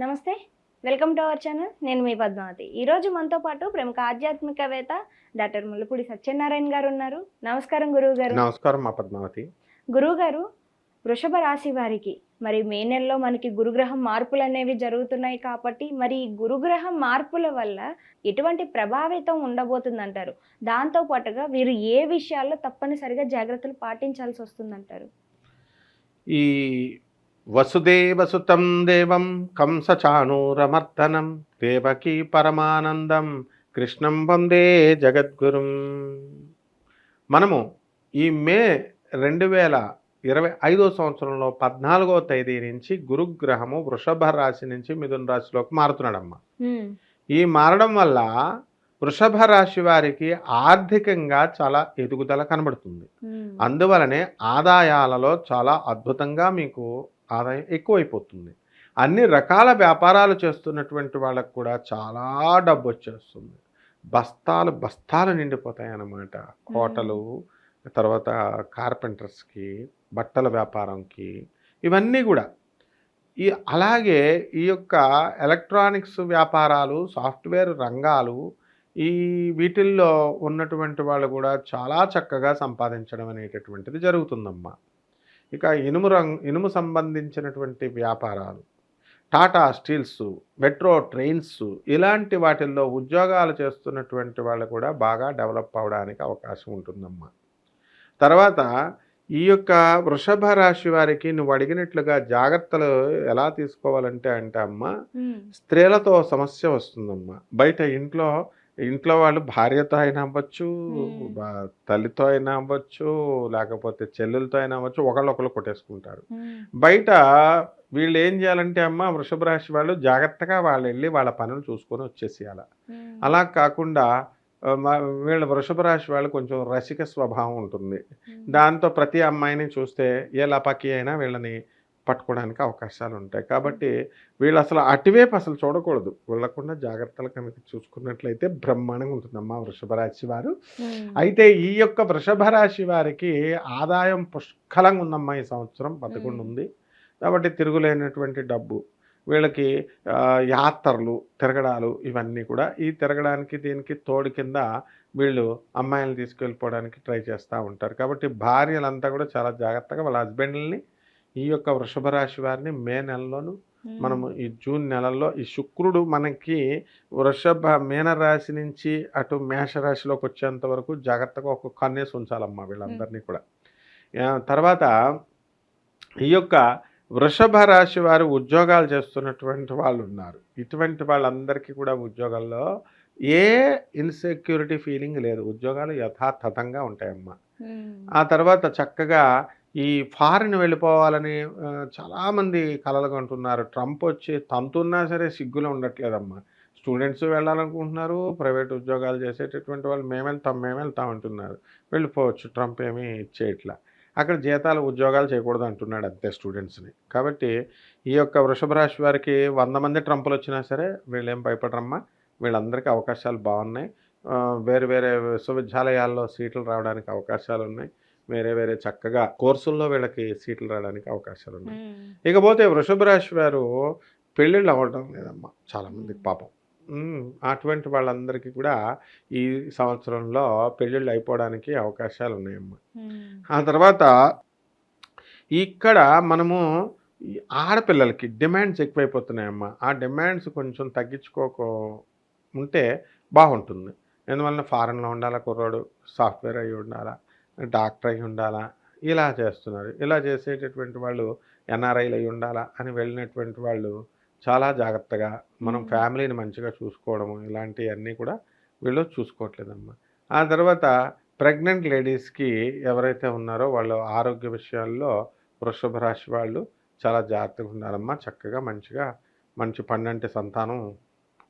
నమస్తే. Welcome to our channel. నేను మీ పద్మావతి. ఈరోజు మనతో పాటు ప్రముఖ ఆధ్యాత్మికవేత్త డాక్టర్ ముల్లపూడి సత్యనారాయణ గారు ఉన్నారు. నమస్కారం గురువు గారు. నమస్కారం మా పద్మావతి. గురువు గారు వృషభ రాశి వారికి మరి మే నెలలో మనకి గురుగ్రహం మార్పులు అనేవి జరుగుతున్నాయి కాబట్టి మరి ఈ గురుగ్రహం మార్పుల వల్ల ఎటువంటి ప్రభావితం ఉండబోతుందంటారు? దాంతో పాటుగా వీరు ఏ విషయాల్లో తప్పనిసరిగా జాగ్రత్తలు పాటించాల్సి వస్తుందంటారు? ఈ వసుదేవసుతం దేవం కంసచాణూరమర్దనం దేవకీ పరమానందం కృష్ణం వందే జగద్గురుం మనము ఈ మే రెండు వేల ఇరవై ఐదో సంవత్సరంలో పద్నాలుగవ తేదీ నుంచి గురుగ్రహము వృషభ రాశి నుంచి మిథున రాశిలోకి మారుతున్నాడమ్మా. ఈ మారడం వల్ల వృషభ రాశి వారికి ఆర్థికంగా చాలా ఎదుగుదల కనబడుతుంది. అందువలనే ఆదాయాలలో చాలా అద్భుతంగా మీకు ఆదాయం ఎక్కువైపోతుంది. అన్ని రకాల వ్యాపారాలు చేస్తున్నటువంటి వాళ్ళకు కూడా చాలా డబ్బు వచ్చేస్తుంది బస్తాలు బస్తాలు నిండిపోతాయి అన్నమాట హోటలు తర్వాత కార్పెంటర్స్కి బట్టల వ్యాపారంకి ఇవన్నీ కూడా. ఈ అలాగే ఈ యొక్క ఎలక్ట్రానిక్స్ వ్యాపారాలు సాఫ్ట్వేర్ రంగాలు ఈ వీటిల్లో ఉన్నటువంటి వాళ్ళు కూడా చాలా చక్కగా సంపాదించడం అనేటటువంటిది జరుగుతుందమ్మా. ఇక ఇనుము రంగ్ ఇనుము సంబంధించినటువంటి వ్యాపారాలు టాటా స్టీల్స్ మెట్రో ట్రైన్స్ ఇలాంటి వాటిల్లో ఉద్యోగాలు చేస్తున్నటువంటి వాళ్ళు కూడా బాగా డెవలప్ అవడానికి అవకాశం ఉంటుందమ్మా తర్వాత ఈ యొక్క వృషభ రాశి వారికి నువ్వు అడిగినట్లుగా జాగ్రత్తలు ఎలా తీసుకోవాలంటే అంటే అమ్మా. స్త్రీలతో సమస్య వస్తుందమ్మా బయట ఇంట్లో ఇంట్లో వాళ్ళు భార్యతో అయినా అవ్వచ్చు తల్లితో అయినా అవ్వచ్చు లేకపోతే చెల్లెలతో అయినా అవ్వచ్చు ఒకళ్ళొకళ్ళు కొట్టేసుకుంటారు. బయట వీళ్ళు ఏం చేయాలంటే అమ్మ వృషభ రాశి వాళ్ళు జాగ్రత్తగా వాళ్ళు వెళ్ళి వాళ్ళ పనులు చూసుకొని వచ్చేసేయాలి. అలా కాకుండా వీళ్ళ వృషభ రాశి వాళ్ళు కొంచెం రసిక స్వభావం ఉంటుంది. దాంతో ప్రతి అమ్మాయిని చూస్తే ఏ లపాకి అయినా వీళ్ళని పట్టుకోవడానికి అవకాశాలు ఉంటాయి కాబట్టి వీళ్ళు అసలు అటువైపు అసలు చూడకూడదు వెళ్ళకుండా జాగ్రత్తలు కనుక చూసుకున్నట్లయితే బ్రహ్మాండంగా ఉంటుందమ్మా వృషభ రాశి వారు. అయితే ఈ యొక్క వృషభ రాశి వారికి ఆదాయం పుష్కలంగా ఉందమ్మా ఈ సంవత్సరం పదకొండు. ఉంది కాబట్టి తిరుగులేనటువంటి డబ్బు వీళ్ళకి యాత్రలు తిరగడాలు ఇవన్నీ కూడా ఈ తిరగడానికి దీనికి తోడు కింద వీళ్ళు అమ్మాయిలను తీసుకెళ్ళిపోవడానికి ట్రై చేస్తూ ఉంటారు కాబట్టి భార్యలంతా కూడా చాలా జాగ్రత్తగా వాళ్ళ హస్బెండ్ని ఈ యొక్క వృషభ రాశి వారిని మే నెలలోను. మనము ఈ జూన్ నెలల్లో ఈ శుక్రుడు మనకి వృషభ మీన రాశి నుంచి అటు మేష రాశిలోకి వచ్చేంత వరకు జాగ్రత్తగా ఒక కన్నేసి ఉంచాలమ్మా వీళ్ళందరినీ కూడా తర్వాత ఈ యొక్క వృషభ రాశి వారు ఉద్యోగాలు చేస్తున్నటువంటి వాళ్ళు ఉన్నారు ఇటువంటి వాళ్ళందరికీ కూడా ఉద్యోగాల్లో ఏ ఇన్సెక్యూరిటీ ఫీలింగ్ లేదు ఉద్యోగాలు యథాతథంగా ఉంటాయమ్మా. ఆ తర్వాత చక్కగా ఈ ఫారిన్ వెళ్ళిపోవాలని చాలామంది కలలుగా కంటున్నారు ట్రంప్ వచ్చి తంతున్నా సరే సిగ్గులో ఉండట్లేదమ్మా. స్టూడెంట్స్ వెళ్ళాలనుకుంటున్నారు ప్రైవేట్ ఉద్యోగాలు చేసేటటువంటి వాళ్ళు మేము వెళ్తాం మేము వెళ్తాం అంటున్నారు. వెళ్ళిపోవచ్చు ట్రంప్ ఏమీ ఇచ్చేయట్లా అక్కడ జీతాలు ఉద్యోగాలు చేయకూడదు అంటున్నాడు అంతే స్టూడెంట్స్ని. కాబట్టి ఈ యొక్క వృషభ రాశి వారికి వంద మంది ట్రంపులు వచ్చినా సరే వీళ్ళేం భయపడరమ్మా. వీళ్ళందరికీ అవకాశాలు బాగున్నాయి. వేరు వేరే వేరే విశ్వవిద్యాలయాల్లో సీట్లు రావడానికి అవకాశాలు ఉన్నాయి వేరే వేరే చక్కగా కోర్సుల్లో వీళ్ళకి సీట్లు రావడానికి అవకాశాలు ఉన్నాయి. ఇకపోతే వృషభ రాశి వారు పెళ్ళిళ్ళు అవ్వడం లేదమ్మా చాలామందికి పాపం. అటువంటి వాళ్ళందరికీ కూడా ఈ సంవత్సరంలో పెళ్ళిళ్ళు అయిపోవడానికి అవకాశాలు ఉన్నాయమ్మా. ఆ తర్వాత ఇక్కడ మనము ఆడపిల్లలకి డిమాండ్స్ ఎక్కువైపోతున్నాయమ్మా. ఆ డిమాండ్స్ కొంచెం తగ్గించుకోక ఉంటే బాగుంటుంది. ఎందువలన ఫారెన్లో ఉండాలా కుర్రాడు సాఫ్ట్వేర్ అయి ఉండాలా డాక్టర్ అయి ఉండాలా? ఇలా చేస్తున్నారు. ఇలా చేసేటటువంటి వాళ్ళు ఎన్ఆర్ఐలు అయి ఉండాలా? అని వెళ్ళినటువంటి వాళ్ళు చాలా జాగ్రత్తగా మనం. ఫ్యామిలీని మంచిగా చూసుకోవడము ఇలాంటివన్నీ కూడా వీళ్ళు చూసుకోవట్లేదమ్మా. ఆ తర్వాత ప్రెగ్నెంట్ లేడీస్కి ఎవరైతే ఉన్నారో వాళ్ళ ఆరోగ్య విషయాల్లో వృషభ రాశి వాళ్ళు చాలా జాగ్రత్తగా ఉండాలమ్మా. చక్కగా మంచిగా మంచి పండంటి సంతానం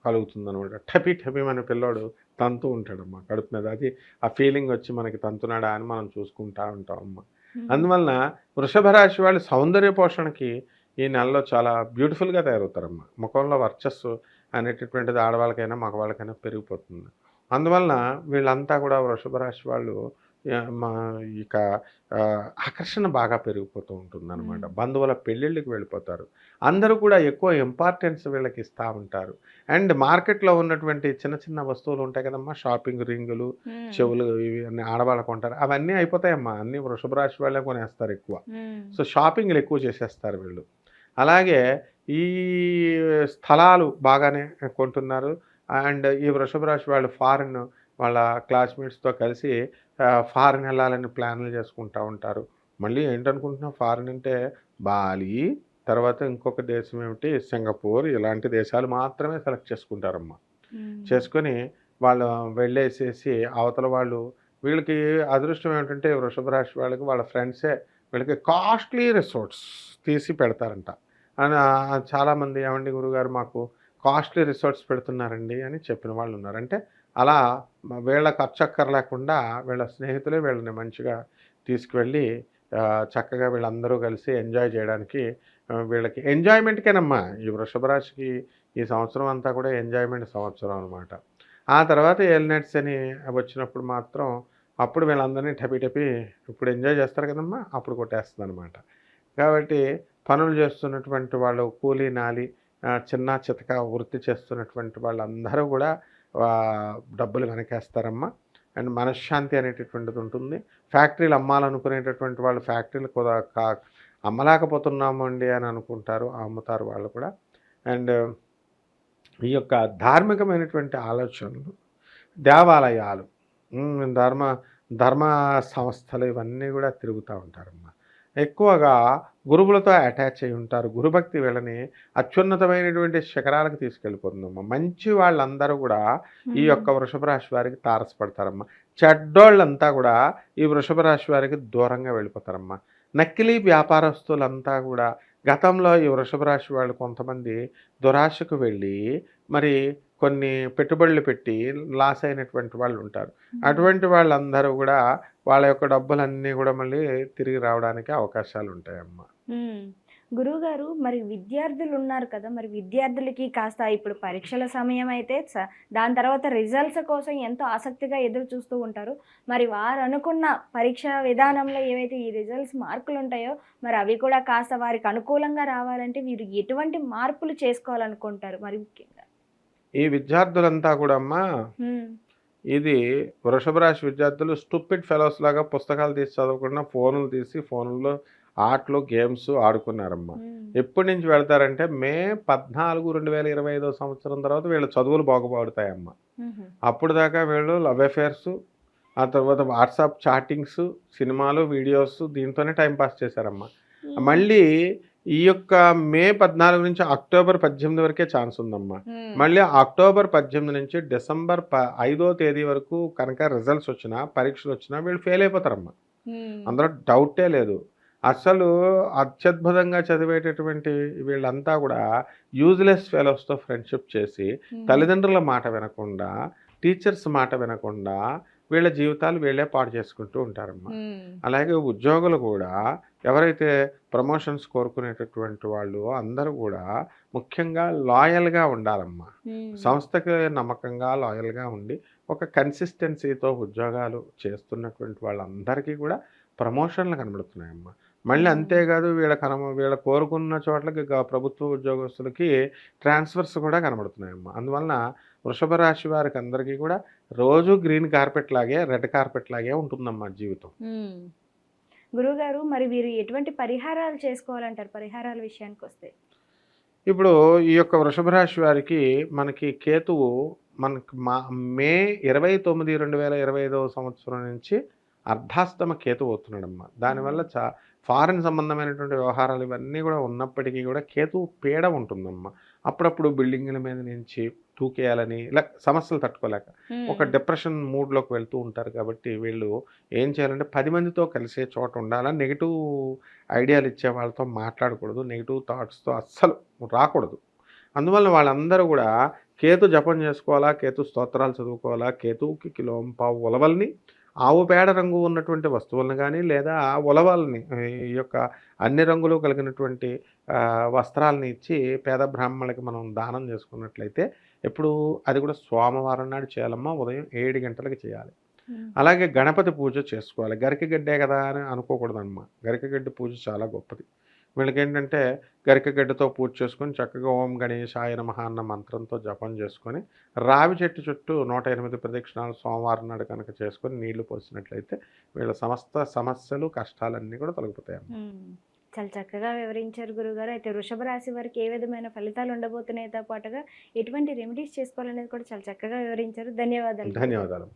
కలుగుతుందనమాట టపీ టపీ మన పిల్లోడు తంతు ఉంటాడమ్మా కడుపు మీద. అది ఆ ఫీలింగ్ వచ్చి మనకి తంతునాడా అని మనం చూసుకుంటా ఉంటాం అమ్మా హ్మ్. అందువలన వృషభ రాశి వాళ్ళు సౌందర్య పోషణకి ఈ నెలలో చాలా బ్యూటిఫుల్గా తయారవుతారమ్మా. ముఖంలో వర్చస్సు అనేటటువంటిది ఆడవాళ్ళకైనా మగవాళ్ళకైనా పెరిగిపోతుంది. అందువలన వీళ్ళంతా కూడా వృషభ రాశి వాళ్ళు మా ఇక ఆకర్షణ బాగా పెరిగిపోతూ ఉంటుంది అనమాట బంధువుల పెళ్ళిళ్ళకి వెళ్ళిపోతారు. అందరూ కూడా ఎక్కువ ఇంపార్టెన్స్ వీళ్ళకి ఇస్తూ ఉంటారు. అండ్ మార్కెట్లో ఉన్నటువంటి చిన్న చిన్న వస్తువులు ఉంటాయి కదమ్మా షాపింగ్ రింగులు. చెవులు ఇవి అన్ని ఆడవాళ్ళకు కొంటారు. అవన్నీ అయిపోతాయమ్మా. అన్ని వృషభ రాశి వాళ్ళే కొనేస్తారు ఎక్కువ. సో షాపింగ్లు ఎక్కువ చేసేస్తారు వీళ్ళు. అలాగే ఈ స్థలాలు బాగానే కొంటున్నారు. అండ్ ఈ వృషభ రాశి వాళ్ళు ఫారిన్ వాళ్ళ క్లాస్మేట్స్తో కలిసి ఫారిన్ వెళ్ళాలని ప్లాన్లు చేసుకుంటూ ఉంటారు. మళ్ళీ ఏంటనుకుంటున్నా ఫారిన్ అంటే బాలి తర్వాత ఇంకొక దేశం ఏమిటి? సింగపూర్ ఇలాంటి దేశాలు మాత్రమే సెలెక్ట్ చేసుకుంటారమ్మా. మ్మ్. చేసుకొని వాళ్ళు వెళ్ళేసేసి అవతల వాళ్ళు వీళ్ళకి అదృష్టం ఏమిటంటే వృషభ రాశి వాళ్ళకి వాళ్ళ ఫ్రెండ్సే వీళ్ళకి కాస్ట్లీ రిసార్ట్స్ తీసి పెడతారంట. అని చాలామంది ఏమండి గురుగారు మాకు కాస్ట్లీ రిసార్ట్స్ పెడుతున్నారండి అని చెప్పిన వాళ్ళు ఉన్నారు. అంటే అలా వీళ్ళ ఖర్చు అక్కర్లేకుండా వీళ్ళ స్నేహితులే వీళ్ళని మంచిగా తీసుకువెళ్ళి చక్కగా వీళ్ళందరూ కలిసి ఎంజాయ్ చేయడానికి వీళ్ళకి ఎంజాయ్మెంట్కేనమ్మా. ఈ వృషభ రాశికి ఈ సంవత్సరం అంతా కూడా ఎంజాయ్మెంట్ సంవత్సరం అనమాట ఆ తర్వాత ఎల్నెట్స్ అని వచ్చినప్పుడు మాత్రం అప్పుడు వీళ్ళందరినీ టపి టపి ఇప్పుడు ఎంజాయ్ చేస్తారు కదమ్మా అప్పుడు కొట్టేస్తుంది అనమాట కాబట్టి పనులు చేస్తున్నటువంటి వాళ్ళు కూలీ నాలి చిన్న చితక వృత్తి చేస్తున్నటువంటి వాళ్ళందరూ కూడా డబ్బులు వెనకేస్తారమ్మా. అండ్ మనశ్శాంతి అనేటటువంటిది ఉంటుంది. ఫ్యాక్టరీలు అమ్మాలనుకునేటటువంటి వాళ్ళు ఫ్యాక్టరీలు కూడా కా- అమ్మలేకపోతున్నాము అండి అని అనుకుంటారు అమ్ముతారు వాళ్ళు కూడా. అండ్ ఈ యొక్క ధార్మికమైనటువంటి ఆలోచనలు దేవాలయాలు ధర్మ ధర్మ సంస్థలు ఇవన్నీ కూడా తిరుగుతూ ఉంటారమ్మా. ఎక్కువగా గురువులతో అటాచ్ అయి ఉంటారు. గురుభక్తి వీళ్ళని అత్యున్నతమైనటువంటి శిఖరాలకు తీసుకెళ్ళిపోతుందమ్మా. మంచి వాళ్ళందరూ కూడా ఈ యొక్క వృషభ రాశి వారికి తారసపడతారమ్మా. చెడ్డోళ్ళంతా కూడా ఈ వృషభ రాశి వారికి దూరంగా వెళ్ళిపోతారమ్మా. నకిలీ వ్యాపారస్తులంతా కూడా గతంలో ఈ వృషభ రాశి వాళ్ళు కొంతమంది దురాశకు వెళ్ళి మరి కొన్ని పెట్టుబడులు పెట్టి లాస్ అయినటువంటి వాళ్ళు ఉంటారు. అటువంటి వాళ్ళందరూ కూడా వాళ్ళ యొక్క డబ్బులన్నీ కూడా మళ్ళీ తిరిగి రావడానికి అవకాశాలు ఉంటాయమ్మా. గురువు గారు మరి విద్యార్థులు ఉన్నారు కదా మరి విద్యార్థులకి కాస్త ఇప్పుడు పరీక్షల సమయం అయితే దాని తర్వాత రిజల్ట్స్ కోసం ఎంతో ఆసక్తిగా ఎదురు చూస్తూ ఉంటారు. మరి వారు అనుకున్న పరీక్ష విధానంలో ఏవైతే ఈ రిజల్ట్స్ మార్కులు ఉంటాయో మరి అవి కూడా కాస్త వారికి అనుకూలంగా రావాలంటే వీరు ఎటువంటి మార్పులు చేసుకోవాలనుకుంటారు? మరి ముఖ్యంగా. ఈ విద్యార్థులంతా కూడా అమ్మా ఇది వృషభ రాశి విద్యార్థులు స్టూపిడ్ ఫెలోస్ లాగా పుస్తకాలు తీసి చదవకుండా ఫోన్లు తీసి ఫోన్లో ఆటలు గేమ్స్ ఆడుకున్నారమ్మా. ఎప్పటి నుంచి వెళ్తారంటే మే పద్నాలుగు రెండు వేల ఇరవై ఐదో సంవత్సరం తర్వాత వీళ్ళ చదువులు బాగుపడతాయమ్మా. అప్పుడు దాకా వీళ్ళు లవ్ అఫేర్స్ ఆ తర్వాత వాట్సాప్ చాటింగ్స్ సినిమాలు వీడియోస్ దీంతోనే టైం పాస్ చేశారమ్మా. మళ్ళీ ఈ యొక్క మే పద్నాలుగు నుంచి అక్టోబర్ పద్దెనిమిది వరకే ఛాన్స్ ఉందమ్మా. మళ్ళీ అక్టోబర్ పద్దెనిమిది నుంచి డిసెంబర్ ప ఐదో తేదీ వరకు కనుక రిజల్ట్స్ వచ్చినా పరీక్షలు వచ్చినా వీళ్ళు ఫెయిల్ అయిపోతారమ్మా. అందులో డౌటే లేదు. అసలు అత్యద్భుతంగా చదివేటటువంటి వీళ్ళంతా కూడా యూజ్లెస్ ఫెలోస్తో ఫ్రెండ్షిప్ చేసి తల్లిదండ్రుల మాట వినకుండా టీచర్స్ మాట వినకుండా వీళ్ళ జీవితాలు వీళ్ళే పాడు చేసుకుంటూ ఉంటారమ్మా. అలాగే ఉద్యోగులు కూడా ఎవరైతే ప్రమోషన్స్ కోరుకునేటటువంటి వాళ్ళు అందరూ కూడా ముఖ్యంగా లాయల్గా ఉండాలమ్మా. సంస్థకి నమ్మకంగా లాయల్గా ఉండి ఒక కన్సిస్టెన్సీతో ఉద్యోగాలు చేస్తున్నటువంటి వాళ్ళందరికీ కూడా ప్రమోషన్లు కనబడుతున్నాయమ్మా. మళ్ళీ. అంతేకాదు వీళ్ళ కనమ వీళ్ళ కోరుకున్న చోట్లకి ప్రభుత్వ ఉద్యోగస్తులకి ట్రాన్స్ఫర్స్ కూడా కనబడుతున్నాయమ్మా. అందువలన వృషభ రాశి వారికి అందరికీ కూడా రోజు గ్రీన్ కార్పెట్ లాగే రెడ్ కార్పెట్ లాగే ఉంటుందమ్మా జీవితం. గురువుగారు మరి వీరు ఎటువంటి పరిహారాలు చేసుకోవాలంటారు పరిహారాల విషయానికి వస్తే? ఇప్పుడు ఈ యొక్క వృషభ రాశి వారికి మనకి కేతువు మనకి మా మే ఇరవై తొమ్మిది రెండు వేల ఇరవై ఐదవ సంవత్సరం నుంచి అర్ధాస్తమ కేతు అవుతున్నాడమ్మా. దానివల్ల చా ఫారెన్ సంబంధమైనటువంటి వ్యవహారాలు ఇవన్నీ కూడా ఉన్నప్పటికీ కూడా కేతువు పీడ ఉంటుందమ్మా. అప్పుడప్పుడు బిల్డింగ్ల మీద నుంచి తూకేయాలని ఇలా సమస్యలు తట్టుకోలేక. ఒక డిప్రెషన్ మూడ్లోకి వెళ్తూ ఉంటారు కాబట్టి వీళ్ళు ఏం చేయాలంటే పది మందితో కలిసే చోట ఉండాలా నెగిటివ్ ఐడియాలు ఇచ్చే వాళ్ళతో మాట్లాడకూడదు నెగిటివ్ థాట్స్తో అస్సలు రాకూడదు. అందువల్ల వాళ్ళందరూ కూడా కేతు జపం చేసుకోవాలా కేతు స్తోత్రాలు చదువుకోవాలా కేతువుకి కిలోం పావు ఉలవల్ని ఆవు పేడ రంగు ఉన్నటువంటి వస్తువులను కానీ లేదా ఉలవల్ని ఈ యొక్క అన్ని రంగులు కలిగినటువంటి వస్త్రాలని ఇచ్చి పేద బ్రాహ్మణులకి మనం దానం చేసుకున్నట్లయితే ఎప్పుడు అది కూడా సోమవారం నాడు చేయాలమ్మా ఉదయం ఏడు గంటలకి చేయాలి. అలాగే గణపతి పూజ చేసుకోవాలి. గరికగడ్డే కదా అని అనుకోకూడదమ్మా. గరికగడ్డి పూజ చాలా గొప్పది. వీళ్ళకి ఏంటంటే గరికగడ్డతో పూజ చేసుకొని చక్కగా ఓం గణేశాయ నమః అన్న మంత్రంతో జపం చేసుకొని రావి చెట్టు చుట్టూ నూట ఎనిమిది ప్రదక్షిణాలు సోమవారం నాడు కనుక చేసుకొని నీళ్ళు పోసినట్లయితే వీళ్ళ సమస్త సమస్యలు కష్టాలన్నీ కూడా తొలగిపోతాయి. చాలా చక్కగా వివరించారు గురుగారు. అయితే వృషభ రాశి వారికి ఏ విధమైన ఫలితాలు ఉండబోతున్నాయితో పాటుగా ఎటువంటి రెమెడీస్ చేసుకోవాలనేది కూడా చాలా చక్కగా వివరించారు. ధన్యవాదాలు. ధన్యవాదాలు.